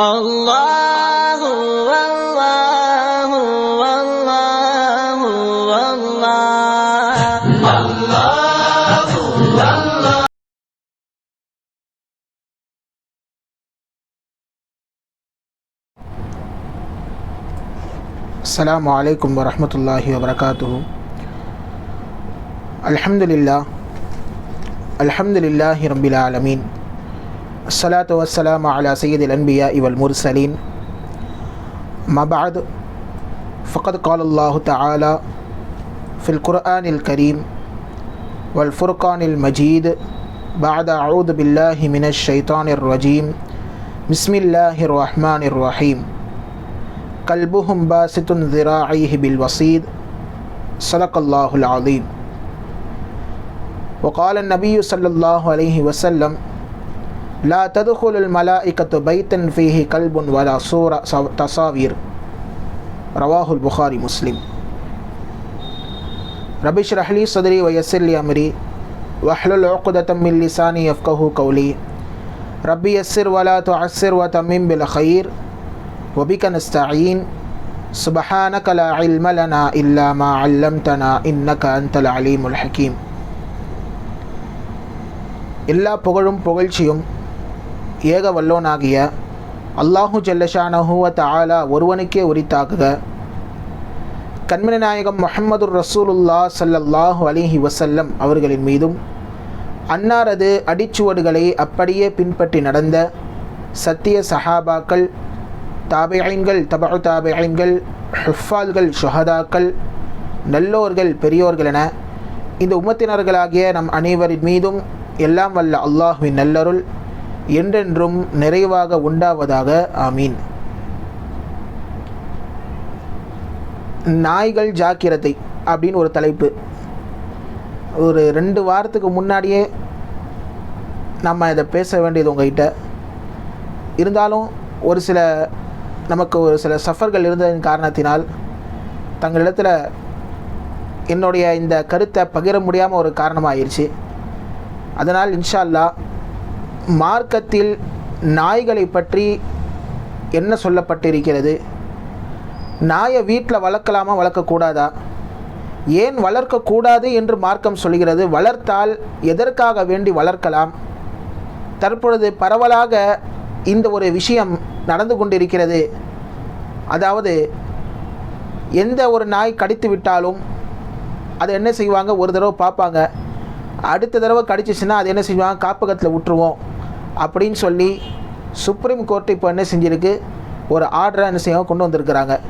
الله والله والله والله السلام عليكم ورحمة الله وبركاته الحمد لله الحمد لله رب العالمين الصلاة والسلام على سيد الأنبياء والمرسلين. ما بعد فقد قال الله تعالى في القرآن الكريم والفرقان المجيد بعد أعوذ بالله من الشيطان الرجيم بسم الله الرحمن الرحيم. قلبهم باسط ذراعيه بالوصيد. صدق الله العظيم. وقال النبي صلى الله عليه وسلم لا تدخل الملائكة بيتا فيه كلب ولا صورة تصاوير رواه البخاري مسلم رب اشرح لي صدري ويسر لي أمري واحلل عقدة من لساني يفقه قولي ربي يسر ولا تعسر وتمم بالخير وبك نستعين سبحانك لا علم لنا إلا ما علمتنا إنك أنت العليم الحكيم எல்லா புகழும் புகழ்ச்சியும் ஏக வல்லோனாகிய அல்லாஹு ஜல்லஷானஹுவ ஆலா ஒருவனுக்கே உரித்தாக்குக. கண்மணி நாயகம் முஹம்மதுர் ரசூலுல்லா சல்லல்லாஹு அலிஹி வசல்லம் அவர்களின் மீதும் அன்னாரது அடிச்சுவடுகளை அப்படியே பின்பற்றி நடந்த சத்திய சஹாபாக்கள் தாபியங்கள் தபு தாபியங்கள் ஹுஃபால்கள் ஷுஹதாக்கள் நல்லோர்கள் பெரியோர்கள் என இந்த உமத்தினர்களாகிய நம் அனைவரின் மீதும் எல்லாம் வல்ல அல்லாஹுவின் நல்லருள் என்றென்றும் நிறைவாக உண்டாவதாக. ஆமீன். நாய்கள் ஜாக்கிரதை அப்படின்னு ஒரு தலைப்பு. ஒரு ரெண்டு வாரத்துக்கு முன்னாடியே நம்ம இதை பேச வேண்டியது உங்ககிட்ட. இருந்தாலும் ஒரு சில நமக்கு ஒரு சில சஃபர்கள் இருந்ததன் காரணத்தினால் தங்களிடத்தில் என்னுடைய இந்த கருத்தை பகிர முடியாமல் ஒரு காரணமாகிருச்சு அதனால் இன்ஷால்லா மார்க்கத்தில் நாய்களை பற்றி என்ன சொல்லப்பட்டிருக்கிறது? நாயை வீட்டில் வளர்க்கலாமா வளர்க்கக்கூடாதா? ஏன் வளர்க்கக்கூடாது என்று மார்க்கம் சொல்கிறது வளர்த்தால் எதற்காக வேண்டி வளர்க்கலாம்? தற்பொழுது பரவலாக இந்த ஒரு விஷயம் நடந்து கொண்டிருக்கிறது. அதாவது எந்த ஒரு நாய் கடித்து விட்டாலும் அதை என்ன செய்வாங்க? ஒரு தடவை பார்ப்பாங்க. அடுத்த தடவை கடிச்சிச்சுன்னா அது என்ன செய்வாங்க காப்பகத்தில் விட்டுருவோம். அப்படின்னு சொல்லி சுப்ரீம் கோர்ட்டு இப்போ என்ன செஞ்சுருக்கு? ஒரு ஆர்டரை என்ன செய்யும் கொண்டு வந்திருக்கிறாங்க.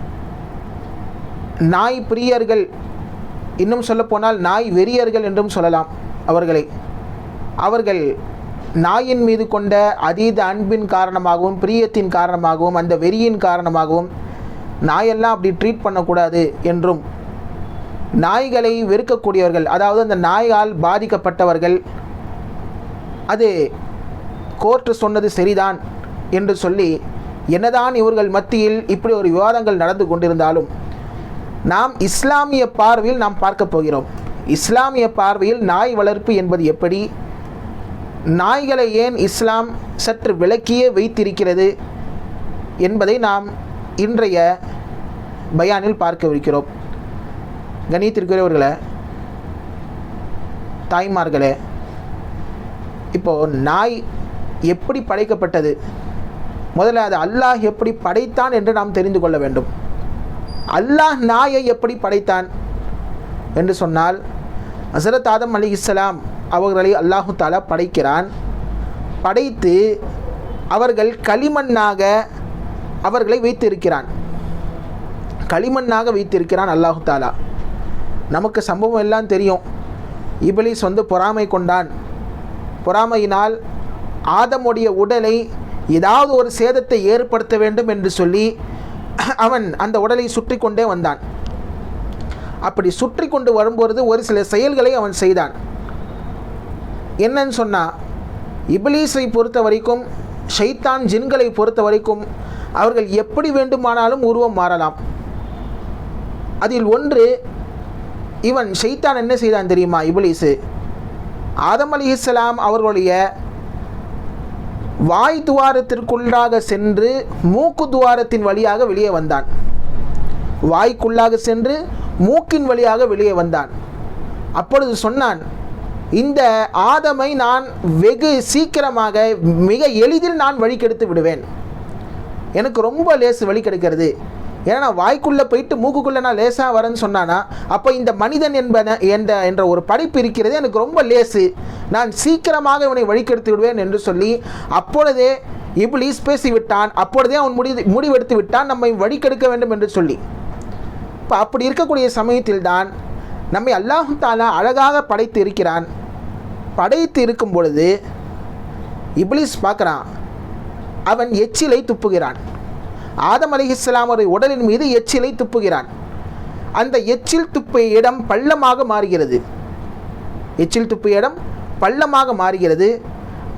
நாய் பிரியர்கள் இன்னும் சொல்லப்போனால் நாய் வெறியர்கள் என்றும் சொல்லலாம் அவர்களை. அவர்கள் நாயின் மீது கொண்ட அதீத அன்பின் காரணமாகவும் பிரியத்தின் காரணமாகவும் அந்த வெறியின் காரணமாகவும் நாயெல்லாம் அப்படி ட்ரீட் பண்ணக்கூடாது என்றும் நாய்களை வெறுக்கக்கூடியவர்கள் அதாவது அந்த நாயால் பாதிக்கப்பட்டவர்கள் அது கோர்ட்டு சொன்னது சரிதான் என்று சொல்லி என்னதான் இவர்கள் மத்தியில் இப்படி ஒரு விவாதங்கள் நடந்து கொண்டிருந்தாலும் நாம் இஸ்லாமிய பார்வையில் நாம் பார்க்க போகிறோம். இஸ்லாமிய பார்வையில் நாய் வளர்ப்பு என்பது எப்படி? நாய்களை ஏன் இஸ்லாம் சற்று விளக்கியே வைத்திருக்கிறது என்பதை நாம் இன்றைய பயானில் பார்க்கவிருக்கிறோம். கணித்திருக்கிறவர்களே தாய்மார்களே இப்போது நாய் எப்படி படைக்கப்பட்டது? முதல்ல அது அல்லாஹ் எப்படி படைத்தான் என்று நாம் தெரிந்து கொள்ள வேண்டும். அல்லாஹ் நாயை எப்படி படைத்தான் என்று சொன்னால் ஹசரத் ஆதம் அலி இஸ்லாம் அவர்களை அல்லாஹு தாலா படைக்கிறான். படைத்து அவர்கள் களிமண்ணாக அவர்களை வைத்திருக்கிறான். களிமண்ணாக வைத்திருக்கிறான் அல்லாஹு தாலா. நமக்கு சம்பவம் எல்லாம் தெரியும். இபிலிஸ் வந்து பொறாமை கொண்டான். பொறாமையினால் ஆதமுடைய உடலை ஏதாவது ஒரு சேதத்தை ஏற்படுத்த வேண்டும் என்று சொல்லி அவன் அந்த உடலை சுற்றி கொண்டே வந்தான். அப்படி சுற்றி கொண்டு வரும்பொழுது ஒரு சில செயல்களை அவன் செய்தான். என்னன்னு சொன்னால் இபிலீஸை பொறுத்த வரைக்கும் ஷைத்தான் ஜின்களை பொறுத்த வரைக்கும் அவர்கள் எப்படி வேண்டுமானாலும் உருவம் மாறலாம். அதில் ஒன்று இவன் ஷைத்தான் என்ன செய்தான் தெரியுமா? இபிலீஸு ஆதம் அலி இஸ்லாம் அவர்களுடைய வாய் துவாரத்திற்குள்ளாக சென்று மூக்கு துவாரத்தின் வழியாக வெளியே வந்தான். வாய்க்குள்ளாக சென்று மூக்கின் வழியாக வெளியே வந்தான். அப்பொழுது சொன்னான் இந்த ஆதமை நான் வெகு சீக்கிரமாக மிக எளிதில் நான் வழி கெடுத்து விடுவேன். எனக்கு ரொம்ப லேசு வழி கிடைக்கிறது. ஏன்னா வாய்க்குள்ளே போயிட்டு மூக்குக்குள்ளே நான் லேசாக வரேன்னு சொன்னானா அப்போ இந்த மனிதன் என்பன என்ற என்ற ஒரு படைப்பு இருக்கிறது எனக்கு ரொம்ப லேசு. நான் சீக்கிரமாக இவனை வழிகெடுத்து விடுவேன் என்று சொல்லி அப்பொழுதே இப்ளீஸ் பேசிவிட்டான் அப்பொழுதே அவன் முடி முடிவெடுத்து விட்டான் நம்மை வழிகெடுக்க வேண்டும் என்று சொல்லி. இப்போ அப்படி இருக்கக்கூடிய சமயத்தில் தான் நம்மை அல்லாஹு தாலா அழகாக படைத்து இருக்கிறான். படைத்து இருக்கும் பொழுது இப்ளீஸ் பார்க்குறான் அவன் எச்சிலை துப்புகிறான். ஆதம் அலிஹிஸ்லாம் ஒரு உடலின் மீது எச்சிலை துப்புகிறான். அந்த எச்சில் துப்பிய இடம் பள்ளமாக மாறுகிறது. எச்சில் துப்பிய இடம் பள்ளமாக மாறுகிறது.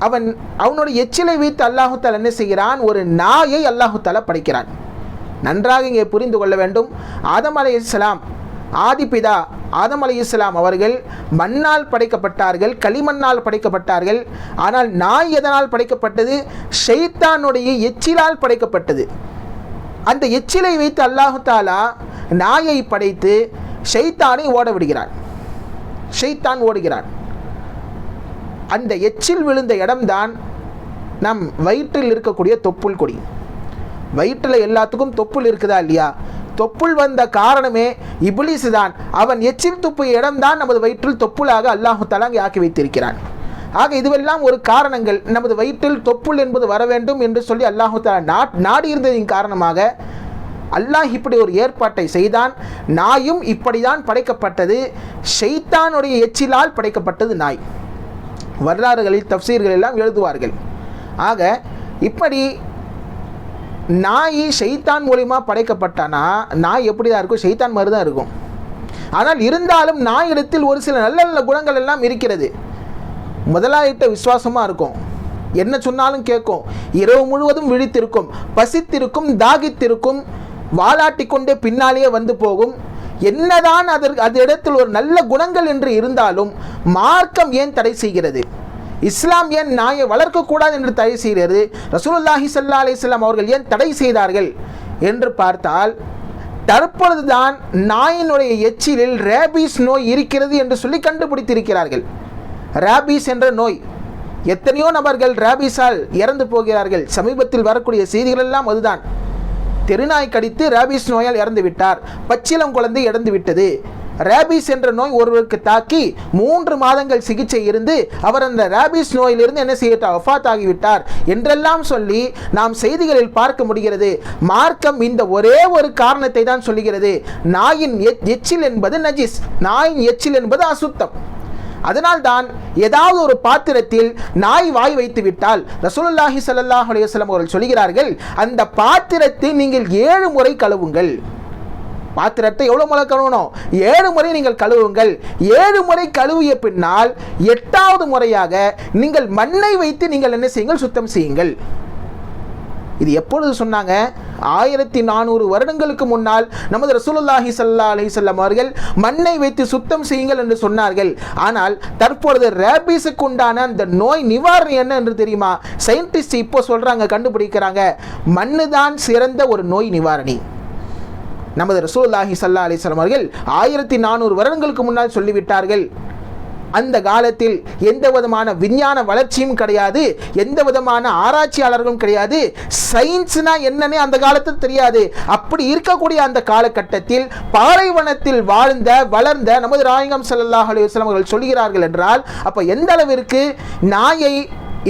அவன் அவனோட எச்சிலை வைத்து அல்லாஹு என்ன செய்கிறான்? ஒரு நாயை அல்லாஹு படைக்கிறான். நன்றாக இங்கே புரிந்து கொள்ள வேண்டும். ஆதம் அலி இஸ்லாம் ஆதிபிதா ஆதம் அலி இஸ்லாம் அவர்கள் மண்ணால் படைக்கப்பட்டார்கள் களிமண்ணால் படைக்கப்பட்டார்கள். ஆனால் நாய் எதனால் படைக்கப்பட்டது? ஷெய்தானுடைய எச்சிலால் படைக்கப்பட்டது. அந்த எச்சிலை வைத்து அல்லாஹு தாலா நாயை படைத்து ஷெய்தானை ஓட விடுகிறான். ஷெய்தான் ஓடுகிறான். அந்த எச்சில் விழுந்த இடம்தான் நம் வயிற்றில் இருக்கக்கூடிய தொப்புள் கொடி. வயிற்றில் எல்லாத்துக்கும் தொப்புள் இருக்குதா இல்லையா? தொப்புள் வந்த காரணமே இபிலிஸ் தான் அவன் எச்சில் துப்பு இடம்தான் நமது வயிற்றில் தொப்புளாக அல்லாஹு தலாங்கி ஆக்கி வைத்திருக்கிறான். ஆக இதுவெல்லாம் ஒரு காரணங்கள். நமது வயிற்றில் தொப்புள் என்பது வர வேண்டும் என்று சொல்லி அல்லாஹு தலா நாடி இருந்ததின் காரணமாக அல்லாஹ் இப்படி ஒரு ஏற்பாட்டை செய்தான். நாயும் இப்படிதான் படைக்கப்பட்டது. ஷெய்தானுடைய எச்சிலால் படைக்கப்பட்டது நாய். வரலாறுகளில் தப்சீர்கள் எல்லாம் எழுதுவார்கள். ஆக இப்படி நாய் ஷெய்தான் மூலிமா படைக்கப்பட்டானா? நாய் எப்படி தான் இருக்கும்? ஷெய்தான் மாதிரி தான் இருக்கும். ஆனால் இருந்தாலும் நாய் இடத்தில் ஒரு சில நல்ல நல்ல குணங்கள் எல்லாம் இருக்கிறது. முதலாளிகிட்ட விசுவாசமாக இருக்கும். என்ன சொன்னாலும் கேட்கும். இரவு முழுவதும் விழித்திருக்கும் பசித்திருக்கும் தாகித்திருக்கும் வாலாட்டி கொண்டே பின்னாலேயே வந்து போகும். என்னதான் அதற்கு அது இடத்தில் ஒரு நல்ல குணங்கள் என்று இருந்தாலும் மார்க்கம் ஏன் தடை செய்கிறது? இஸ்லாம் ஏன் நாயை வளர்க்கக்கூடாது என்று தடை செய்கிறது? ரசூலுல்லாஹி சல்லா அலிஸ்லாம் அவர்கள் ஏன் தடை செய்தார்கள்? என்று பார்த்தால் தற்பொழுதுதான் நாயினுடைய எச்சிலில் ரேபீஸ் நோய் இருக்கிறது என்று சொல்லி கண்டுபிடித்திருக்கிறார்கள். ரேபிஸ் என்ற நோய். எத்தனையோ நபர்கள் ரேபிஸால் இறந்து போகிறார்கள். சமீபத்தில் வரக்கூடிய செய்திகள் எல்லாம் அதுதான். தெருநாய் கடித்து ரேபிஸ் நோயால் இறந்து விட்டார். பச்சிலம் குழந்தை இறந்து விட்டது. ரேபிஸ் என்ற நோய் ஒருவருக்கு தாக்கி மூன்று மாதங்கள் சிகிச்சை இருந்து அவர் அந்த ரேபிஸ் நோயிலிருந்து என்ன செய்யட்டார் ஒஃபாத் ஆகிவிட்டார் என்றெல்லாம் சொல்லி நாம் செய்திகளில் பார்க்க முடிகிறது. மார்க்கம் இந்த ஒரே ஒரு காரணத்தை தான் சொல்லுகிறது. நாயின் எச்சில் என்பது நஜிஸ். நாயின் எச்சில் என்பது அசுத்தம். அதனால்தான் ஏதாவது ஒரு பாத்திரத்தில் நாய் வாய் வைத்து விட்டால் ரசூலுல்லாஹி சல்லாஹ் அலையம் அவர்கள் சொல்கிறார்கள் அந்த பாத்திரத்தை நீங்கள் ஏழு முறை கழுவுங்கள். பாத்திரத்தை எவ்வளோ முறை கழுவணும்? ஏழு முறை நீங்கள் கழுவுங்கள். ஏழு முறை கழுவிய பின்னால் எட்டாவது முறையாக நீங்கள் மண்ணை வைத்து நீங்கள் என்ன செய்யுங்கள்? சுத்தம் செய்யுங்கள். இது எப்பொழுது சொன்னாங்க? ஆயிரத்தி நானூறு வருடங்களுக்கு முன்னால் நமது ரசூலுல்லாஹி சல்லா அலிசல்லாம் அவர்கள் மண்ணை வைத்து சுத்தம் செய்யுங்கள் என்று சொன்னார்கள். ஆனால் தற்பொழுது ரேபீஸுக்கு உண்டான அந்த நோய் நிவாரணம் என்ன என்று தெரியுமா? சயின்டிஸ்ட் இப்போ சொல்கிறாங்க கண்டுபிடிக்கிறாங்க. மண்ணு தான் சிறந்த ஒரு நோய் நிவாரணி. நமது ரசூல்லாஹி சல்லா அலிஸ்லாம் அவர்கள் ஆயிரத்தி நானூறு வருடங்களுக்கு முன்னால் சொல்லிவிட்டார்கள். அந்த காலத்தில் எந்த விதமான விஞ்ஞான வளர்ச்சியும் கிடையாது எந்த விதமான ஆராய்ச்சியாளர்களும் கிடையாது. சயின்ஸ்னா என்னன்னு அந்த காலத்தில் தெரியாது. அப்படி இருக்கக்கூடிய அந்த காலகட்டத்தில் பாலைவனத்தில் வாழ்ந்த வளர்ந்த நமது ராயங்கம் சல்லாஹ் அலுவலம் அவர்கள் சொல்கிறார்கள் என்றால் அப்போ எந்த அளவிற்கு நாயை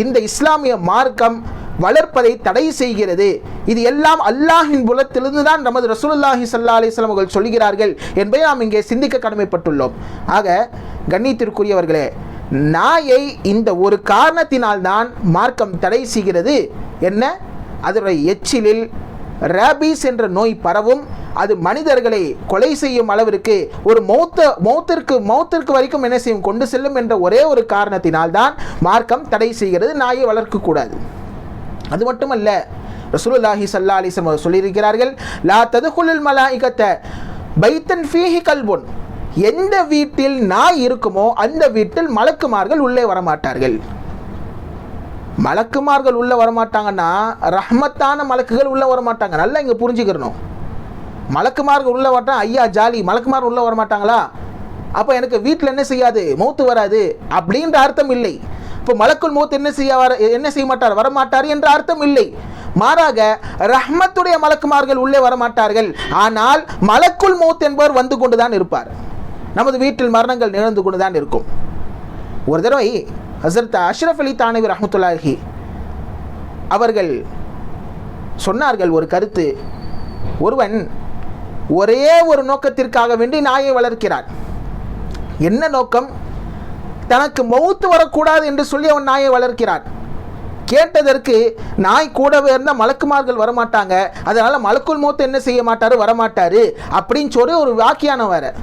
இந்த இஸ்லாமிய மார்க்கம் வளர்ப்பதை தடை செய்கிறது. இது எல்லாம் அல்லாஹின் புலத்திலிருந்து தான் நமது ரசூலுல்லாஹி சல்லா அலிஸ்லாம் அவர்கள் சொல்கிறார்கள் என்பதை நாம் இங்கே சிந்திக்க கடமைப்பட்டுள்ளோம். ஆக கண்ணியத்திற்குரியவர்களே நாயை இந்த ஒரு காரணத்தினால்தான் மார்க்கம் தடை செய்கிறது. என்ன? அதனுடைய எச்சிலில் ரேபீஸ் என்ற நோய் பரவும். அது மனிதர்களை கொலை செய்யும் அளவிற்கு ஒரு மௌத்த மௌத்திற்கு மௌத்திற்கு வரைக்கும் என்ன செய்யும்? கொண்டு செல்லும் என்ற ஒரே ஒரு காரணத்தினால்தான் மார்க்கம் தடை செய்கிறது. நாயை வளர்க்கக்கூடாது. அது மட்டுமல்ல ரசூலுல்லாஹி சல்லா அலிசம் சொல்லியிருக்கிறார்கள் லா ததுகுலுல் மலாயிகத்த பைத்தன் ஃபீஹி கல்புன். எந்த வீட்டில் நாய் இருக்குமோ அந்த வீட்டில் மலக்குமார்கள் உள்ளே வரமாட்டார்கள். மலக்குமார்கள் உள்ளே வரமாட்டாங்கன்னா ரஹ்மத்தான மலக்குகள் உள்ளே வரமாட்டாங்க. நல்லா இங்கே புரிஞ்சுக்கிறணும் மலக்குமார்கள் உள்ளே வரட்டா ஐயா ஜாலி மலக்குமார் உள்ளே வரமாட்டாங்களா? அப்போ எனக்கு வீட்டில் என்ன செய்யாது? மௌத்து வராது. அப்படின்ற அர்த்தம் இல்லை. இப்போ மலக்குள் மூத் என்ன செய்ய வர என்ன செய்ய மாட்டார்? வரமாட்டார் என்ற அர்த்தம் இல்லை. மாறாக ரஹ்மத்துடைய மலக்குமார்கள் உள்ளே வரமாட்டார்கள். ஆனால் மலக்குள் மூத் என்பவர் வந்து கொண்டு தான் இருப்பார். நமது வீட்டில் மரணங்கள் நிகழ்ந்து கொண்டு தான் இருக்கும். ஒரு தடவை ஹசரத் அஷ்ரஃப் அலி தானவி ரஹமத்துல்லாஹி அவர்கள் சொன்னார்கள் ஒரு கருத்து. ஒருவன் ஒரே ஒரு நோக்கத்திற்காக வேண்டி நாயை வளர்க்கிறான். என்ன நோக்கம்? தனக்கு மௌத்து வரக்கூடாது என்று சொல்லி அவன் நாயை வளர்க்கிறான். கேட்டதற்கு நாய் கூடவே இருந்தால் மலக்குமார்கள் வரமாட்டாங்க. அதனால் மலக்குள் மூத்த என்ன செய்ய மாட்டார்? வரமாட்டார். அப்படின்னு சொல்லி ஒரு வாக்கியானம் வேற.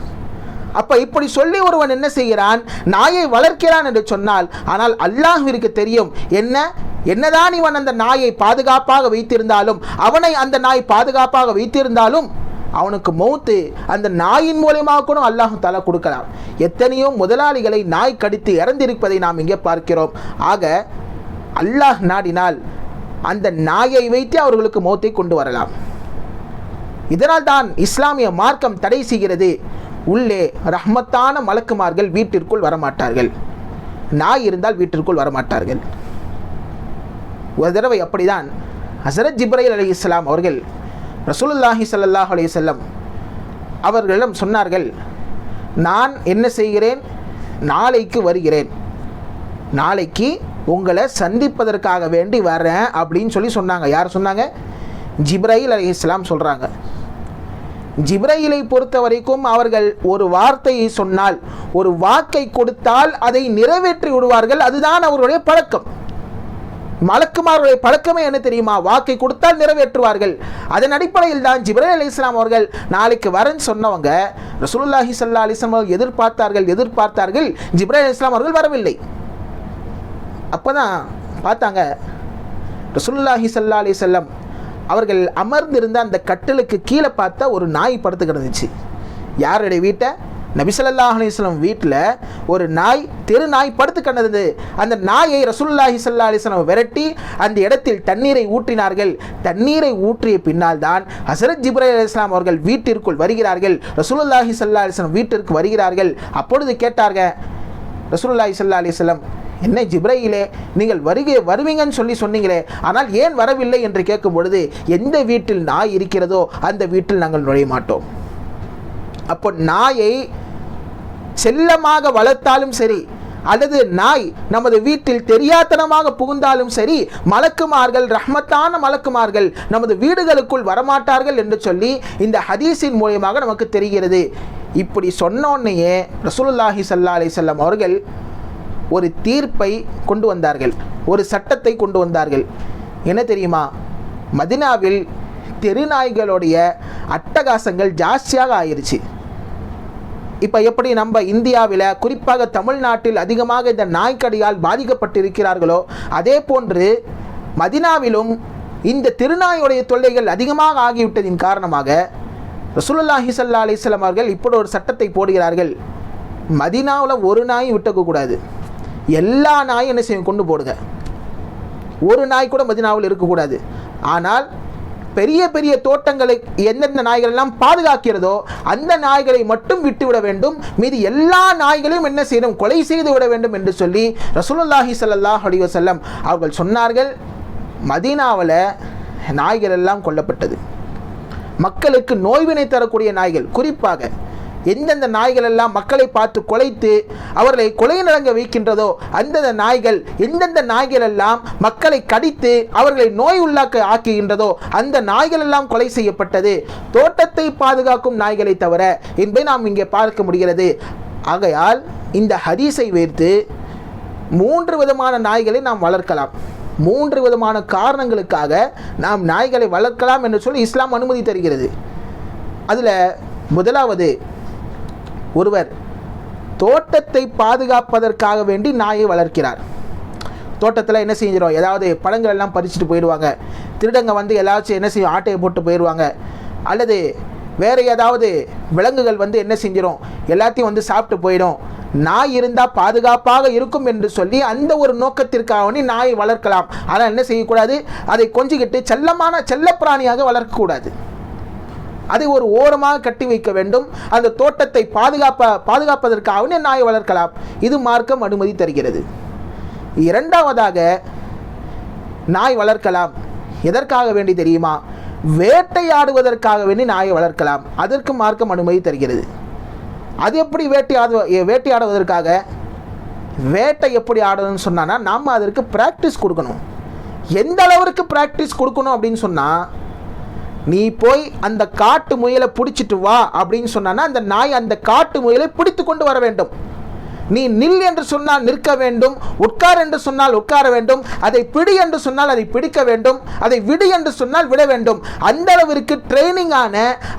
அப்போ இப்படி சொல்லி ஒருவன் என்ன செய்கிறான்? நாயை வளர்க்கிறான் என்று சொன்னால் ஆனால் அல்லாஹிற்கு தெரியும். என்ன? என்னதான் இவன் அந்த நாயை பாதுகாப்பாக வைத்திருந்தாலும் அவனை அந்த நாய் பாதுகாப்பாக வைத்திருந்தாலும் அவனுக்கு மௌத்து அந்த நாயின் மூலியமாக கூட அல்லாஹு தாலா கொடுக்கலாம். எத்தனையோ முதலாளிகளை நாய் கடித்து இறந்திருப்பதை நாம் இங்கே பார்க்கிறோம். ஆக அல்லாஹ் நாடினால் அந்த நாயை வைத்து அவர்களுக்கு மௌத்தை கொண்டு வரலாம். இதனால் தான் இஸ்லாமிய மார்க்கம் தடை செய்கிறது. உள்ளே ரஹ்மத்தான மலக்குமார்கள் வீட்டிற்குள் வரமாட்டார்கள். நாய் இருந்தால் வீட்டிற்குள் வரமாட்டார்கள். ஒரு தடவை அப்படிதான் ஹசரத் ஜிப்ரைல் அலி இஸ்லாம் அவர்கள் ரசூலுல்லாஹி சல்லாஹ் அலைஹி அவர்களிடம் சொன்னார்கள் நான் என்ன செய்கிறேன்? நாளைக்கு வருகிறேன். நாளைக்கு உங்களை சந்திப்பதற்காக வேண்டி வரேன் அப்படின்னு சொல்லி சொன்னாங்க. யார் சொன்னாங்க? ஜிப்ரைல் அலி இஸ்லாம் சொல்கிறாங்க ஜிப்ரையிலை பொறுத்த வரைக்கும் அவர்கள் ஒரு வார்த்தையை சொன்னால் ஒரு வாக்கை கொடுத்தால் அதை நிறைவேற்றி விடுவார்கள். அதுதான் அவருடைய பழக்கம். மலக்குமாருடைய பழக்கமே என்ன தெரியுமா? வாக்கை கொடுத்தால் நிறைவேற்றுவார்கள். அதன் அடிப்படையில் தான் ஜிப்ரேல் அலி இஸ்லாம் அவர்கள் நாளைக்கு வரேன்னு சொன்னவங்க ரசூலுல்லாஹி சல்லா அலிஸ்லாம் அவர்கள் எதிர்பார்த்தார்கள் எதிர்பார்த்தார்கள் ஜிப்ரேல் அலி இஸ்லாம் அவர்கள் வரவில்லை. அப்போ தான் பார்த்தாங்க ரசூலுல்லாஹி சல்லா அலி செல்லம் அவர்கள் அமர்ந்திருந்த அந்த கட்டிலுக்கு கீழே பார்த்தா ஒரு நாய் படுத்து கிடந்துச்சு. யாருடைய வீட்டை? நபிசல்லா அலிஸ்லாம் வீட்டில் ஒரு நாய் தெரு நாய் படுத்து கண்டது அந்த நாயை ரசூல்லாஹி சல்லா அலிஸ்லாம் விரட்டி அந்த இடத்தில் தண்ணீரை ஊற்றினார்கள். தண்ணீரை ஊற்றிய பின்னால் தான் ஹசரத் ஜிப்ரே அலி இஸ்லாம் அவர்கள் வீட்டிற்குள் வருகிறார்கள். ரசூலுல்லாஹி சல்லா அலிஸ்லாம் வீட்டிற்கு வருகிறார்கள். அப்பொழுது கேட்டார்கள் ரசூலுல்லாஹி சல்லா அலிஸ்லாம் என்ன ஜிப்ரையிலே? நீங்கள் வருகை வருவீங்கன்னு சொல்லி சொன்னீங்களே. ஆனால் ஏன் வரவில்லை? என்று கேட்கும் பொழுது எந்த வீட்டில் நாய் இருக்கிறதோ அந்த வீட்டில் நாங்கள் நுழைய மாட்டோம். அப்போ நாயை செல்லமாக வளர்த்தாலும் சரி அல்லது நாய் நமது வீட்டில் தெரியாத்தனமாக புகுந்தாலும் சரி மலக்குமார்கள் ரஹ்மத்தான மலக்குமார்கள் நமது வீடுகளுக்குள் வரமாட்டார்கள் என்று சொல்லி இந்த ஹதீஸின் மூலியமாக நமக்கு தெரிகிறது. இப்படி சொன்னோன்னையே ரசூலுல்லாஹி சல்லா அலிசல்லாம் அவர்கள் ஒரு தீர்ப்பை கொண்டு வந்தார்கள் ஒரு சட்டத்தை கொண்டு வந்தார்கள். என்ன தெரியுமா? மதினாவில் தெருநாய்களுடைய அட்டகாசங்கள் ஜாஸ்தியாக ஆயிருச்சு. இப்போ எப்படி நம்ம இந்தியாவில் குறிப்பாக தமிழ்நாட்டில் அதிகமாக இந்த நாய்க்கடியால் பாதிக்கப்பட்டிருக்கிறார்களோ அதே போன்று மதினாவிலும் இந்த திருநாயுடைய தொல்லைகள் அதிகமாக ஆகிவிட்டதின் காரணமாக ரசூலுல்லாஹி சல்லா அலிஸ்லாம் அவர்கள் இப்படி ஒரு சட்டத்தை போடுகிறார்கள். மதினாவில் ஒரு நாய் விட்டுக்கக்கூடாது எல்லா நாயும் என்ன செய்யும்? கொண்டு போடுங்க. ஒரு நாய் கூட மதினாவில் இருக்கக்கூடாது. ஆனால் பெரிய பெரிய தோட்டங்களை எந்தெந்த நாய்கள் எல்லாம் பாதுகாக்கிறதோ அந்த நாய்களை மட்டும் விட்டுவிட வேண்டும். மீது எல்லா நாய்களையும் என்ன செய்யணும்? கொலை செய்து விட வேண்டும் என்று சொல்லி ரசூலுல்லாஹி சல்லாஹ் அலி வசல்லம் அவர்கள் சொன்னார்கள் மதீனாவில் நாய்கள் எல்லாம் கொல்லப்பட்டது. மக்களுக்கு நோய்வினை தரக்கூடிய நாய்கள். குறிப்பாக எந்தெந்த நாய்கள் எல்லாம் மக்களை பார்த்து கொலைத்து அவர்களை கொலை நடங்க வைக்கின்றதோ அந்தந்த நாய்கள் எந்தெந்த நாய்கள் எல்லாம் மக்களை கடித்து அவர்களை நோய் உள்ளாக்க ஆக்குகின்றதோ அந்த நாய்கள் எல்லாம் கொலை செய்யப்பட்டது. தோட்டத்தை பாதுகாக்கும் நாய்களை தவிர என்பதை நாம் இங்கே பார்க்க முடிகிறது. ஆகையால் இந்த ஹதீஸை வைத்து மூன்று விதமான நாய்களை நாம் வளர்க்கலாம். மூன்று விதமான காரணங்களுக்காக நாம் நாய்களை வளர்க்கலாம் என்று சொல்லி இஸ்லாம் அனுமதி தருகிறது. அதில் முதலாவது ஒருவர் தோட்டத்தை பாதுகாப்பதற்காக வேண்டி நாயை வளர்க்கிறார். தோட்டத்தில் என்ன செஞ்சிடும் ஏதாவது பழங்கள் எல்லாம் பறிச்சுட்டு போயிடுவாங்க. திருடங்க வந்து எல்லாச்சும் என்ன செய்யும்? ஆட்டையை போட்டு போயிடுவாங்க. அல்லது வேறு ஏதாவது விலங்குகள் வந்து என்ன செஞ்சிடும் எல்லாத்தையும் வந்து சாப்பிட்டு போயிடும். நாய் இருந்தால் பாதுகாப்பாக இருக்கும் என்று சொல்லி அந்த ஒரு நோக்கத்திற்காக வேண்டி நாயை வளர்க்கலாம். ஆனால் என்ன செய்யக்கூடாது? அதை கொஞ்சிக்கிட்டு செல்லமான செல்லப்பிராணியாக வளர்க்கக்கூடாது. அதை ஒரு ஓரமாக கட்டி வைக்க வேண்டும். அந்த தோட்டத்தை பாதுகாப்ப பாதுகாப்பதற்காக நாயை வளர்க்கலாம். இது மார்க்கம் அனுமதி தருகிறது. இரண்டாவதாக நாய் வளர்க்கலாம். எதற்காக வேண்டி தெரியுமா? வேட்டையாடுவதற்காக வேண்டி நாயை வளர்க்கலாம். அதற்கு மார்க்கம் அனுமதி தருகிறது. அது எப்படி வேட்டையாடு வேட்டையாடுவதற்காக? வேட்டை எப்படி ஆடணும்னு சொன்னான்னா நாம் அதற்கு ப்ராக்டிஸ் கொடுக்கணும். எந்த அளவிற்கு ப்ராக்டிஸ் கொடுக்கணும் அப்படின்னு சொன்னால் நீ போய் அந்த காட்டு முயலை பிடிச்சிட்டு வா அப்படின்னு சொன்னான்னா அந்த நாய் அந்த காட்டு முயலை பிடித்து கொண்டு வர வேண்டும். நீ நில் என்று சொன்னால் நிற்க வேண்டும் உட்கார் என்று சொன்னால் உட்கார வேண்டும் அதை பிடி என்று சொன்னால் அதை பிடிக்க வேண்டும் அதை விடு என்று சொன்னால் விட வேண்டும். அந்த அளவிற்கு ட்ரைனிங் ஆன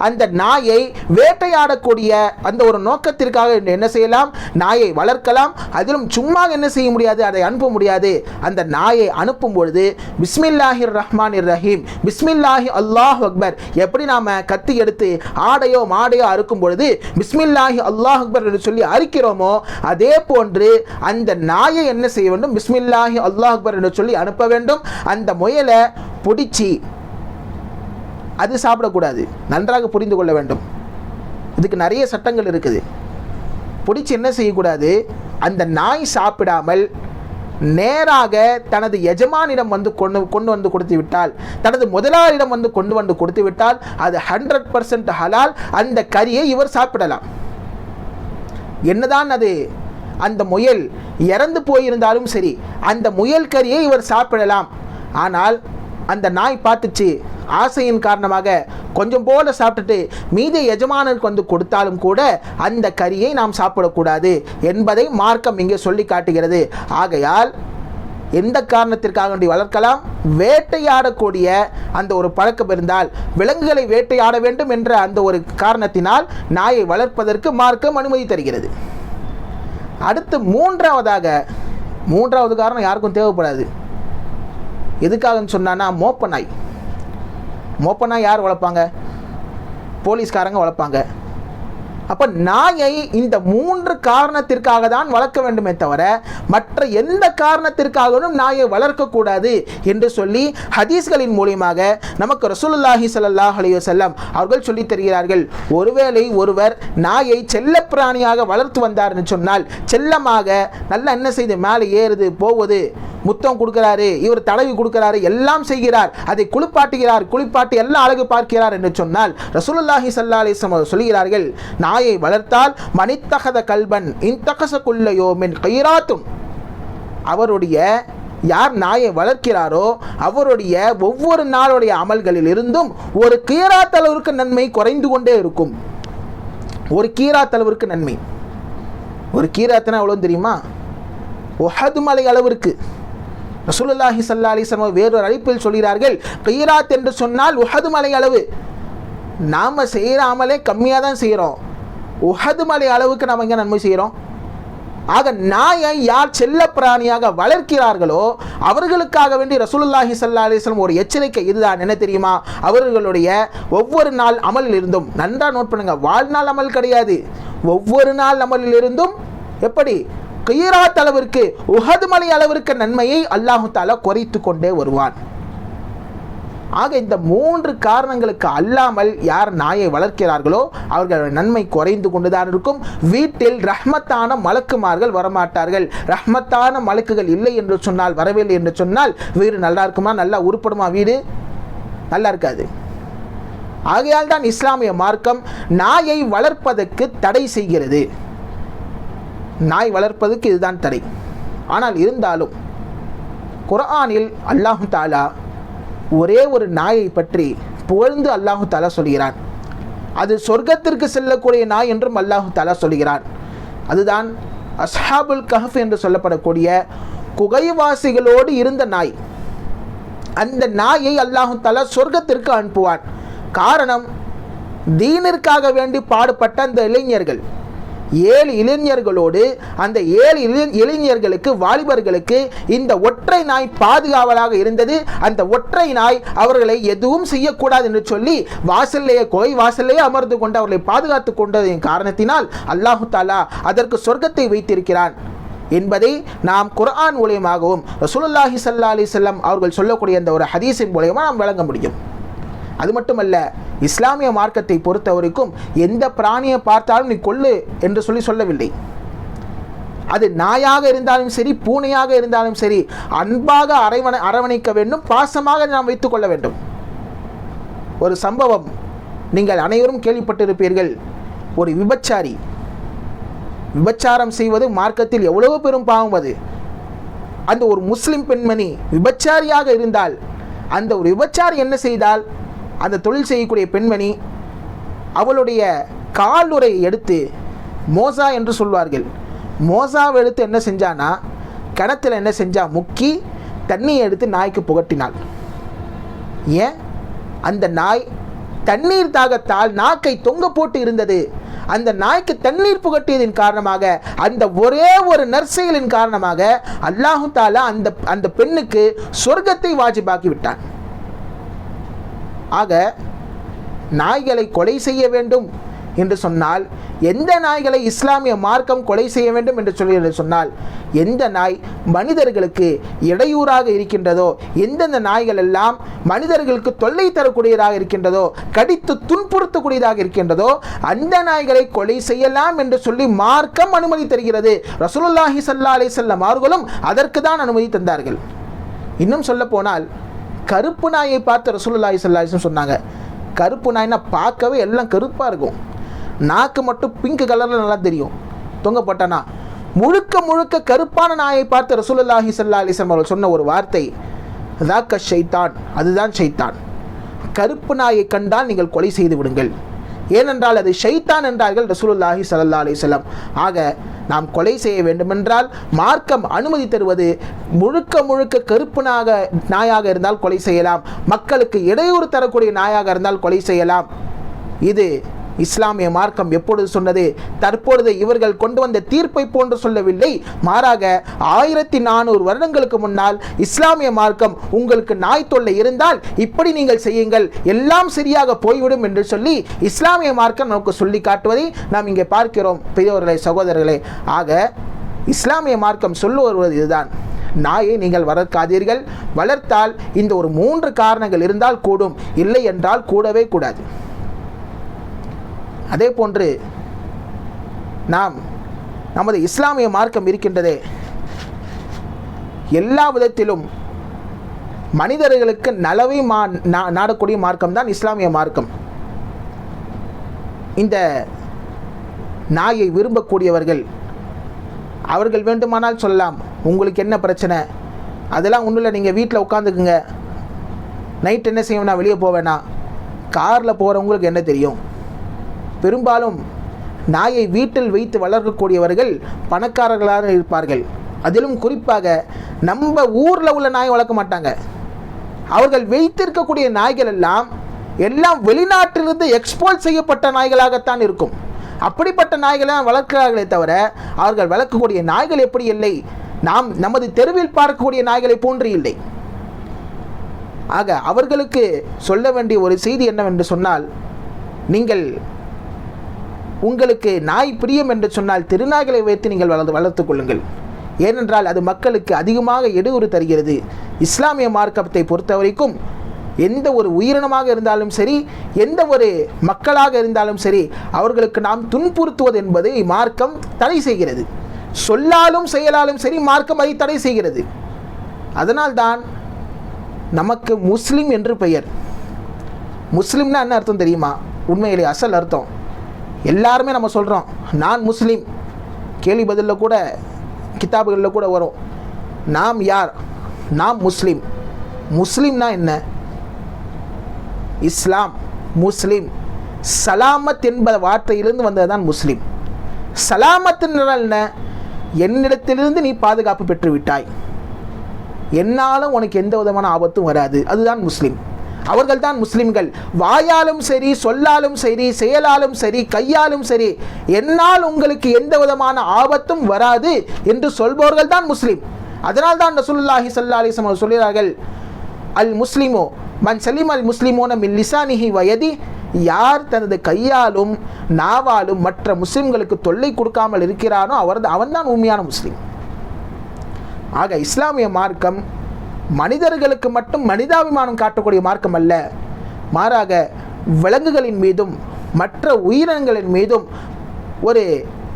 அந்த நாயை வேட்டையாடக்கூடிய அந்த ஒரு நோக்கத்திற்காக என்ன செய்யலாம்? நாயை வளர்க்கலாம். அதிலும் சும்மா என்ன செய்ய முடியாது அதை அனுப்ப முடியாது. அந்த நாயை அனுப்பும் பொழுது பிஸ்மில்லாஹிர் ரஹ்மான் ரஹீம் பிஸ்மில்லாஹி அல்லாஹ் அக்பர். எப்படி நாம கத்தி எடுத்து ஆடையோ மாடையோ அறுக்கும் பொழுது பிஸ்மில்லாஹி அல்லாஹ் அக்பர் என்று சொல்லி அறுக்கிறோமோ அது அதே போன்று அந்த நாயை என்ன செய்ய வேண்டும்? பிஸ்மில்லாஹி அல்லாஹ் அக்பர் என்று சொல்லி அனுப்ப வேண்டும். அந்த முயலை பிடிச்சி அது சாப்பிடக்கூடாது. நன்றாக புரிந்து கொள்ள வேண்டும். இதுக்கு நிறைய சட்டங்கள் இருக்குது. பிடிச்சி என்ன செய்யக்கூடாது? அந்த நாய் சாப்பிடாமல் நேராக தனது எஜமானிடம் வந்து கொண்டு கொண்டு வந்து கொடுத்து விட்டால் தனது முதலாளியிடம் வந்து கொண்டு வந்து கொடுத்து விட்டால் அது ஹண்ட்ரட் பர்சன்ட் ஹலால் அந்த கறியை இவர் சாப்பிடலாம். என்னதான் அது அந்த முயல் இறந்து போயிருந்தாலும் சரி அந்த முயல் கறியை இவர் சாப்பிடலாம். ஆனால் அந்த நாய் பார்த்துச்சு ஆசையின் காரணமாக கொஞ்சம் போல சாப்பிட்டுட்டு மீதி எஜமானருக்கு வந்து கொடுத்தாலும் கூட அந்த கறியை நாம் சாப்பிடக்கூடாது என்பதை மார்க்கம் இங்கே சொல்லி காட்டுகிறது. ஆகையால் எந்த காரணத்திற்காக வேண்டி வளர்க்கலாம்? வேட்டையாடக்கூடிய அந்த ஒரு பழக்கம் இருந்தால் விலங்குகளை வேட்டையாட வேண்டும் என்ற அந்த ஒரு காரணத்தினால் நாயை வளர்ப்பதற்கு மார்க்கம் அனுமதி தருகிறது. அடுத்து மூன்றாவதாக மூன்றாவது காரணம் யாருக்கும் தேவைப்படாது. எதுக்காகன்னு சொன்னான்னா மோப்ப நாய். மோப்ப நாய் யார் வளர்ப்பாங்க? போலீஸ்காரங்க வளர்ப்பாங்க. அப்போ நாயை இந்த மூன்று காரணத்திற்காக தான் வளர்க்க வேண்டுமே தவிர மற்ற எந்த காரணத்திற்காகவும் நாயை வளர்க்கக்கூடாது என்று சொல்லி ஹதீஸ்களின் மூலியமாக நமக்கு ரசூலுல்லாஹி சல்லாஹ் அலி வசல்லம் அவர்கள் சொல்லித் தருகிறார்கள் ஒருவேளை ஒருவர் நாயை செல்லப்பிராணியாக வளர்த்து வந்தார்னு சொன்னால் செல்லமாக நல்லா என்ன செய்து மேலே ஏறுது போவது முத்தம் கொடுக்கிறாரு இவர் தடவி கொடுக்கிறாரு எல்லாம் செய்கிறார் அதை குளிப்பாட்டுகிறார் குளிப்பாட்டி எல்லாம் அழகு பார்க்கிறார் என்று சொன்னால் ரசூலுல்லாஹி சல்லா அலைஹி சொல்கிறார்கள் நாயை வளர்த்தால் மணித்தகத கல்வன் இன் இன்தகச குல்லையோமின் கயிறாத்தும் அவருடைய யார் நாயை வளர்க்கிறாரோ அவருடைய ஒவ்வொரு நாளுடைய அமல்களில் இருந்தும் ஒரு கீராத்தளவிற்கு நன்மை குறைந்து கொண்டே இருக்கும். ஒரு கீராத்தளவிற்கு நன்மை. ஒரு கீராத்தனா எவ்வளோ தெரியுமா? ஒஹது மலை அளவிற்கு. ரசூலுல்லாஹி சல்லா அலைஹி வேறொரு அழைப்பில் சொல்கிறார்கள் கீராத் என்று சொன்னால் உஹது மலை அளவு. நாம் செய்கிற அமலே கம்மியாக தான் செய்கிறோம் உஹது மலை அளவுக்கு நாம் இங்கே நன்மை செய்கிறோம் ஆக நாயை யார் செல்ல பிராணியாக வளர்க்கிறார்களோ அவர்களுக்காக வேண்டி ரசூலுல்லாஹி சல்லா அலிஸ்லம் ஒரு எச்சரிக்கை இதுதான். என்ன தெரியுமா? அவர்களுடைய ஒவ்வொரு நாள் அமலில் இருந்தும் நன்றாக நோட் பண்ணுங்க வாழ்நாள் அமல் கிடையாது. ஒவ்வொரு நாள் அமலில் இருந்தும் எப்படி? கீராத் அளவிற்கு உஹது மலை அளவிற்கு நன்மையை அல்லாஹு தாலா குறைத்து கொண்டே வருவான். ஆக இந்த மூன்று காரணங்களுக்கு அல்லாமல் யார் நாயை வளர்க்கிறார்களோ அவர்கள் நன்மை குறைந்து கொண்டுதான் இருக்கும். வீட்டில் ரஹ்மத்தான மலக்குமார்கள் வரமாட்டார்கள். ரஹ்மத்தான மலக்குகள் இல்லை என்று சொன்னால் வரவில்லை என்று சொன்னால் வீடு நல்லா இருக்குமா? நல்லா உருப்படுமா வீடு? நல்லா இருக்காது. ஆகையால் தான் இஸ்லாமிய மார்க்கம் நாயை வளர்ப்பதற்கு தடை செய்கிறது. நாய் வளர்ப்பதற்கு இதுதான் தடை. ஆனால் இருந்தாலும் குர்ஆனில் அல்லாஹு தாலா ஒரே ஒரு நாயை பற்றி புகழ்ந்து அல்லாஹு தாலா சொல்கிறான். அது சொர்க்கத்திற்கு செல்லக்கூடிய நாய் என்றும் அல்லாஹு தாலா சொல்கிறான். அதுதான் அஸ்ஹாபுல் கஹஃப் என்று சொல்லப்படக்கூடிய குகைவாசிகளோடு இருந்த நாய். அந்த நாயை அல்லாஹு தாலா சொர்க்கத்திற்கு அனுப்புவான். காரணம் தீனிற்காக வேண்டி பாடுபட்ட அந்த இளைஞர்கள். ஏழு இளைஞர்களோடு அந்த ஏழு இளைஞர்களுக்கு வாலிபர்களுக்கு இந்த ஒற்றை நாய் பாதுகாவலாக இருந்தது. அந்த ஒற்றை நாய் அவர்களை எதுவும் செய்யக்கூடாது என்று சொல்லி வாசல்லையே கோய் வாசல்லையே அமர்ந்து கொண்டு அவர்களை பாதுகாத்து கொண்டதின் காரணத்தினால் அல்லாஹு தாலா அதற்கு சொர்க்கத்தை வைத்திருக்கிறான் என்பதை நாம் குர்ஆன் மூலியமாகவும் ரசூலுல்லாஹி சல்லா அலி செல்லம் அவர்கள் சொல்லக்கூடிய அந்த ஒரு ஹதீஸின் மூலியமாக நாம் விளங்க முடியும். அது மட்டுமல்ல இஸ்லாமிய மார்க்கத்தை பொறுத்தவரைக்கும் எந்த பிராணியை பார்த்தாலும் நீ கொள்ளு என்று சொல்லி சொல்லவில்லை. அது நாயாக இருந்தாலும் சரி பூனையாக இருந்தாலும் சரி அன்பாக அரவணை அரவணைக்க வேண்டும் பாசமாக நாம் வைத்துக் கொள்ள வேண்டும். ஒரு சம்பவம் நீங்கள் அனைவரும் கேள்விப்பட்டிருப்பீர்கள். ஒரு விபச்சாரி விபச்சாரம் செய்வது மார்க்கத்தில் எவ்வளவு பெரும் பாவம் அது. அந்த ஒரு முஸ்லிம் பெண்மணி விபச்சாரியாக இருந்தால் அந்த ஒரு விபச்சாரி என்ன செய்தால் அந்த தொழில் செய்யக்கூடிய பெண்மணி அவளுடைய காலுரை எடுத்து மோசா என்று சொல்வார்கள். மோசாவை எடுத்து என்ன செஞ்சானா கிணத்துல என்ன செஞ்சா? முக்கி தண்ணியை எடுத்து நாய்க்கு புகட்டினாள். ஏன்? அந்த நாய் தண்ணீர் தாகத்தால் நாக்கை தொங்க போட்டு இருந்தது. அந்த நாய்க்கு தண்ணீர் புகட்டியதின் காரணமாக அந்த ஒரே ஒரு நற்செயலின் காரணமாக அல்லாஹு தாலா அந்த அந்த பெண்ணுக்கு சொர்க்கத்தை வாஜிபாக்கி விட்டான். ஆக நாய்களை கொலை செய்ய வேண்டும் என்று சொன்னால் எந்த நாய்களை இஸ்லாமிய மார்க்கம் கொலை செய்ய வேண்டும் என்று சொல்லி என்று சொன்னால் எந்த நாய் மனிதர்களுக்கு இடையூறாக இருக்கின்றதோ எந்தெந்த நாய்கள் எல்லாம் மனிதர்களுக்கு தொல்லை தரக்கூடியதாக இருக்கின்றதோ கடித்து துன்புறுத்தக்கூடியதாக இருக்கின்றதோ அந்த நாய்களை கொலை செய்யலாம் என்று சொல்லி மார்க்கம் அனுமதி தருகிறது. ரசூலுல்லாஹி சல்லா அலை செல்லம் அவர்களும் அதற்கு தான் அனுமதி தந்தார்கள். இன்னும் சொல்ல போனால் கருப்பு நாயை பார்த்து ரசூலுல்லாஹி ஸல்லல்லாஹு சொன்னாங்க. கருப்பு நாய்னா பார்க்கவே எல்லாம் கருப்பாக இருக்கும். நாக்கு மட்டும் பிங்க் கலரில் நல்லா தெரியும். தொங்கப்பட்டனா முழுக்க முழுக்க கருப்பான நாயை பார்த்து ரசூலுல்லாஹி சல்லா அலைஹி அவர்கள் சொன்ன ஒரு வார்த்தை தாக்க ஷைத்தான். அதுதான் ஷைத்தான். கருப்பு நாயை கண்டால் நீங்கள் கொலை செய்து விடுங்கள். ஏனென்றால் அது ஷைத்தான் என்றார்கள் ரசூலுல்லாஹி சல்லா அலைஹி ஆக நாம் கொலை செய்ய வேண்டுமென்றால் மார்க்கம் அனுமதி தருவது முழுக்க முழுக்க கருப்பு நாக நாயாக இருந்தால் கொலை செய்யலாம். மக்களுக்கு இடையூறு தரக்கூடிய நாயாக இருந்தால் கொலை செய்யலாம். இது இஸ்லாமிய மார்க்கம் எப்பொழுது சொன்னது? தற்பொழுது இவர்கள் கொண்டு வந்த தீர்ப்பை போன்று சொல்லவில்லை. மாறாக ஆயிரத்தி நானூறு வருடங்களுக்கு முன்னால் இஸ்லாமிய மார்க்கம் உங்களுக்கு நாய் தொல்லை இருந்தால் இப்படி நீங்கள் செய்யுங்கள். எல்லாம் சரியாக போய்விடும் என்று சொல்லி இஸ்லாமிய மார்க்கம் நமக்கு சொல்லி காட்டுவதை நாம் இங்கே பார்க்கிறோம். பெரியவர்களே சகோதரர்களே ஆக இஸ்லாமிய மார்க்கம் சொல்லு வருவது இதுதான். நாயை நீங்கள் வளர்க்காதீர்கள். வளர்த்தால் இந்த ஒரு மூன்று காரணங்கள் இருந்தால் கூடும். இல்லை என்றால் கூடவே கூடாது. அதே போன்று நாம் நமது இஸ்லாமிய மார்க்கம் இருக்கின்றதே எல்லா விதத்திலும் மனிதர்களுக்கு நலவை மா நா- நாடக்கூடிய மார்க்கம் தான் இஸ்லாமிய மார்க்கம். இந்த நாயை விரும்பக்கூடியவர்கள் அவர்கள் வேண்டுமானால் சொல்லலாம் உங்களுக்கு என்ன பிரச்சனை? அதெல்லாம் ஒன்றும் இல்லை நீங்கள் வீட்டில் உட்காந்துக்குங்க நைட் என்ன செய்யணும் வெளியே போவேனா? காரில் போகிறவங்களுக்கு என்ன தெரியும்? பெரும்பாலும் நாயை வீட்டில் வைத்து வளர்க்கக்கூடியவர்கள் பணக்காரர்களாக இருப்பார்கள். அதிலும் குறிப்பாக நம்ம ஊரில் உள்ள நாயை வளர்க்க மாட்டாங்க. அவர்கள் வைத்திருக்கக்கூடிய நாய்கள் எல்லாம் எல்லாம் வெளிநாட்டிலிருந்து எக்ஸ்போர்ட் செய்யப்பட்ட நாய்களாகத்தான் இருக்கும். அப்படிப்பட்ட நாய்களை வளர்க்கிறார்களே தவிர அவர்கள் வளர்க்கக்கூடிய நாய்கள் எப்படி இல்லை? நாம் நமது தெருவில் பார்க்கக்கூடிய நாய்களை போன்று இல்லை. ஆக அவர்களுக்கு சொல்ல வேண்டிய ஒரு செய்தி என்னவென்று சொன்னால் நீங்கள் உங்களுக்கு நாய் பிரியம் என்று சொன்னால் திருநாய்களை வைத்து நீங்கள் வளர்த்து வளர்த்துக் கொள்ளுங்கள். ஏனென்றால் அது மக்களுக்கு அதிகமாக இடையூறு தருகிறது. இஸ்லாமிய மார்க்கத்தை பொறுத்த வரைக்கும் எந்த ஒரு உயிரினமாக இருந்தாலும் சரி எந்த ஒரு மக்களாக இருந்தாலும் சரி அவர்களுக்கு நாம் துன்புறுத்துவது என்பதை மார்க்கம் தடை செய்கிறது. சொல்லாலும் செயலாலும் சரி மார்க்கம் அதை தடை செய்கிறது. அதனால்தான் நமக்கு முஸ்லீம் என்று பெயர். முஸ்லீம்னா என்ன அர்த்தம் தெரியுமா? உண்மையிலே அசல் அர்த்தம். எல்லாருமே நம்ம சொல்கிறோம் நான் முஸ்லீம். கேள்வி பதிலில் கூட கித்தாபுகளில் கூட வரும். நாம் யார்? நாம் முஸ்லீம். முஸ்லீம்னா என்ன? இஸ்லாம் முஸ்லீம். சலாமத் என்ப வார்த்தையிலிருந்து வந்தது தான் முஸ்லீம். சலாமத் என்ன? என்னிடத்திலிருந்து நீ பாதுகாப்பு பெற்று விட்டாய் என்னாலும் உனக்கு எந்த விதமான ஆபத்தும் வராது. அதுதான் முஸ்லீம். அவர்கள்தான் முஸ்லிம்கள். வாயாலும் சரி சொல்லாலும் சரி செயலாலும் சரி கையாலும் சரி என்னால் உங்களுக்கு எந்த விதமான ஆபத்தும் வராது என்று சொல்பவர்கள் தான் முஸ்லிம். அதனால் தான் ரசூலுல்லாஹி ஸல்லல்லாஹு அலைஹி வஸல்லம் சொல்கிறார்கள் அல் முஸ்லிமோ மன் சலீம் அல் முஸ்லிமோன மின் லிசானிஹி வயதி. யார் தனது கையாலும் நாவாலும் மற்ற முஸ்லிம்களுக்கு தொல்லை கொடுக்காமல் இருக்கிறானோ அவர் அவன்தான் உண்மையான முஸ்லீம். ஆக இஸ்லாமிய மார்க்கம் மனிதர்களுக்கு மட்டும் மனிதாபிமானம் காட்டக்கூடிய மார்க்கம் அல்ல. மாறாக விலங்குகளின் மீதும் மற்ற உயிரினங்களின் மீதும் ஒரு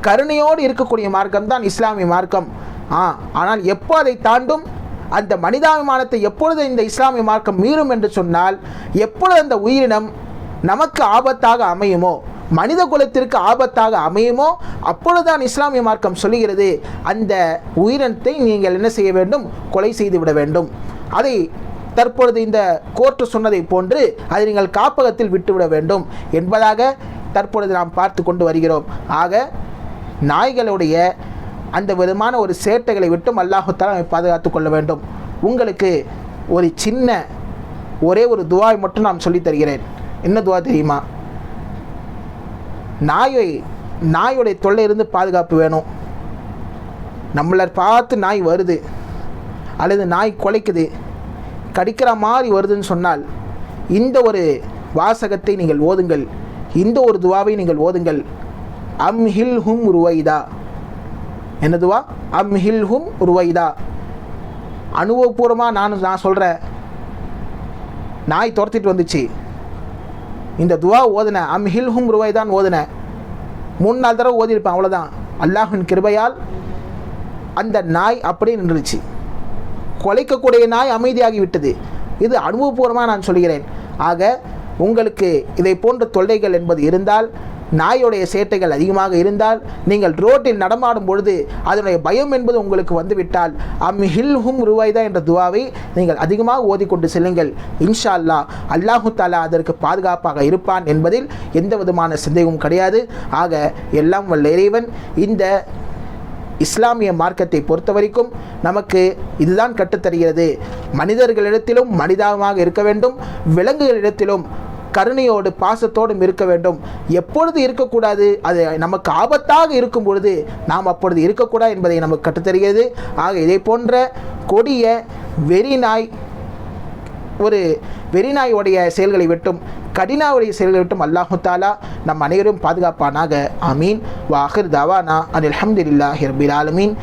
கருணையோடு இருக்கக்கூடிய மார்க்கம் தான் இஸ்லாமிய மார்க்கம். ஆ ஆனால் எப்போ அதை தாண்டும்? அந்த மனிதாபிமானத்தை எப்பொழுது இந்த இஸ்லாமிய மார்க்கம் மீறும் என்று சொன்னால் எப்பொழுது அந்த உயிரினம் நமக்கு ஆபத்தாக அமையுமோ? மனித குலத்திற்கு ஆபத்தாக அமையுமோ? அப்பொழுதுதான் இஸ்லாமிய மார்க்கம் சொல்லுகிறது அந்த உயிரினத்தை நீங்கள் என்ன செய்ய வேண்டும்? கொலை செய்து விட வேண்டும். அதை தற்பொழுது இந்த கோர்ட்டு சொன்னதை போன்று அதை நீங்கள் காப்பகத்தில் விட்டுவிட வேண்டும் என்பதாக தற்பொழுது நாம் பார்த்து கொண்டு வருகிறோம். ஆக நாய்களுடைய அந்த விதமான ஒரு சேட்டைகளை விட்டும் அல்லாஹுத்தால் நம்மை பாதுகாத்து கொள்ள வேண்டும். உங்களுக்கு ஒரு சின்ன ஒரே ஒரு துவாய் மட்டும் நான் சொல்லித் தருகிறேன். என்ன துவா தெரியுமா? நாயை நாயுடைய தொல்லையிலிருந்து பாதுகாப்பு வேணும். நம்மளை பார்த்து நாய் வருது அல்லது நாய் குலைக்குது கடிக்கிற மாதிரி வருதுன்னு சொன்னால் இந்த ஒரு வாசகத்தை நீங்கள் ஓதுங்கள் இந்த ஒரு துவாவை நீங்கள் ஓதுங்கள். அம் ஹில் ஹும் ருவைதா. என்ன துவா? அம் ஹில் ஹும் ருவைதா. அனுபவபூர்வமாக நான் நான் சொல்கிறேன் நாய் துரத்திட்டு வந்துச்சு. இந்த துவா ஓதுனேன் அம் ஹில் ஹும் ருவாய் தான் ஓதுனேன் மூணு நாலு தடவை ஓதியிருப்பேன் அவ்வளோதான் அல்லாஹின் கிருபையால் அந்த நாய் அப்படியே நின்றுச்சு கொலைக்கக்கூடிய நாய் அமைதியாகி விட்டது இது அனுபவபூர்வமாக நான் சொல்கிறேன். ஆக உங்களுக்கு இதை போன்ற தொல்லைகள் என்பது இருந்தால் நாயுடைய சேட்டைகள் அதிகமாக இருந்தால் நீங்கள் ரோட்டில் நடமாடும் பொழுது அதனுடைய பயம் என்பது உங்களுக்கு வந்துவிட்டால் அம் ஹில் ஹும் ருவாய்தா என்ற துவாவை நீங்கள் அதிகமாக ஓதிக்கொண்டு செல்லுங்கள். இன்ஷா அல்லா அல்லாஹு தாலா அதற்கு பாதுகாப்பாக இருப்பான் என்பதில் எந்த விதமான சந்தேகமும் கிடையாது. ஆக எல்லாம் வல்ல இறைவன் இந்த இஸ்லாமிய மார்க்கத்தை பொறுத்த வரைக்கும் நமக்கு இதுதான் கற்றுத்தருகிறது. மனிதர்களிடத்திலும் மனிதமாக இருக்க வேண்டும். விலங்குகளிடத்திலும் கருணையோடு பாசத்தோடும் இருக்க வேண்டும். எப்பொழுது இருக்கக்கூடாது? அது நமக்கு ஆபத்தாக இருக்கும் பொழுது நாம் அப்பொழுது இருக்கக்கூடாது என்பதை நமக்கு கற்றுத்தருகிறது. ஆக இதை போன்ற கொடிய வெறிநாய் ஒரு வெறிநாயுடைய செயல்களை விட்டும் கடினாவுடைய செயல்களை விட்டும் அல்லாஹு தாலா நம் அனைவரும் பாதுகாப்பானாக. அமீன் வாஹிர் தவானா அனில் அஹமதுல்லாஹி ரபில் ஆலமீன்.